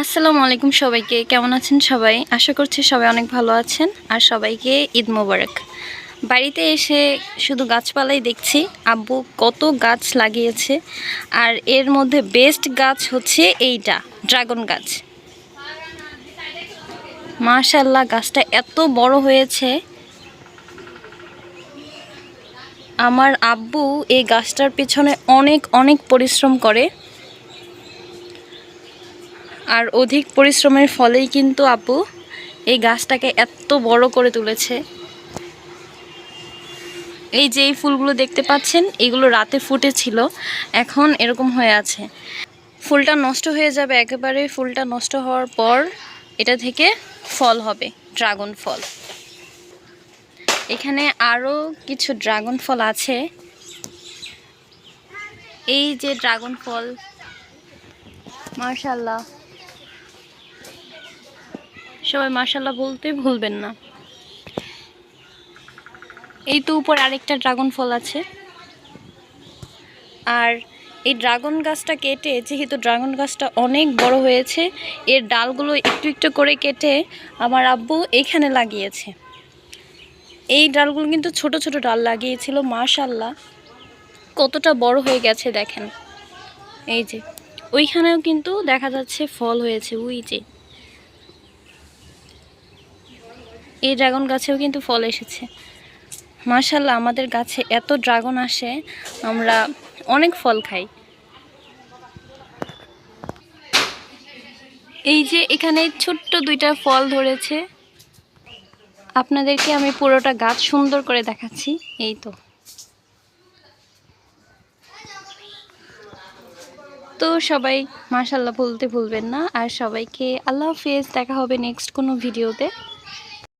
আসসালামু আলাইকুম সবাইকে। কেমন আছেন সবাই? আশা করছি সবাই অনেক ভালো আছেন। আর সবাইকে ঈদ মোবারক। বাড়িতে এসে শুধু গাছপালাই দেখছি। আব্বু কত গাছ লাগিয়েছে। আর এর মধ্যে বেস্ট গাছ হচ্ছে এইটা ড্রাগন গাছ। মাশাল্লাহ গাছটা এত বড় হয়েছে। আমার আব্বু এই গাছটার পিছনে অনেক অনেক পরিশ্রম করে। আর অধিক পরিশ্রমের ফলেই কিন্তু আপু এই গাছটাকে এত বড় করে তুলেছে। এই যে এই ফুলগুলো দেখতে পাচ্ছেন, এগুলো রাতে ফুটেছিল, এখন এরকম হয়ে আছে। ফুলটা নষ্ট হয়ে যাবে একেবারে, ফুলটা নষ্ট হওয়ার পর এটা থেকে ফল হবে, ড্রাগন ফল। এখানে আরও কিছু ড্রাগন ফল আছে। এই যে ড্রাগন ফল মার্শাল্লাহ সবাই মার্শাল্লাহ বলতে ভুলবেন না। এই তো উপর আরেকটা ড্রাগন ফল আছে। আর এই ড্রাগন গাছটা কেটে, যেহেতু ড্রাগন গাছটা অনেক বড় হয়েছে, এর ডালগুলো একটু একটু করে কেটে আমার আব্বু এইখানে লাগিয়েছে। এই ডালগুলো কিন্তু ছোট ছোট ডাল লাগিয়েছিল মাশাল্লাহ কতটা বড় হয়ে গেছে দেখেন। এই যে, ওইখানেও কিন্তু দেখা যাচ্ছে ফল হয়েছে, ওই যে। এই ড্রাগন গাছেও কিন্তু ফল এসেছে। মাশাল্লাহ আমাদের গাছে এত ড্রাগন আসে, আমরা অনেক ফল খাই। এই যে এখানে ছোট্ট দুইটা ফল ধরেছে। আপনাদেরকে আমি পুরোটা গাছ সুন্দর করে দেখাচ্ছি। এই তো। তো সবাই মাশাল্লাহ বলতে ভুলবেন না। আর সবাইকে আল্লাহ হাফেজ, দেখা হবে নেক্সট কোনো ভিডিওতে।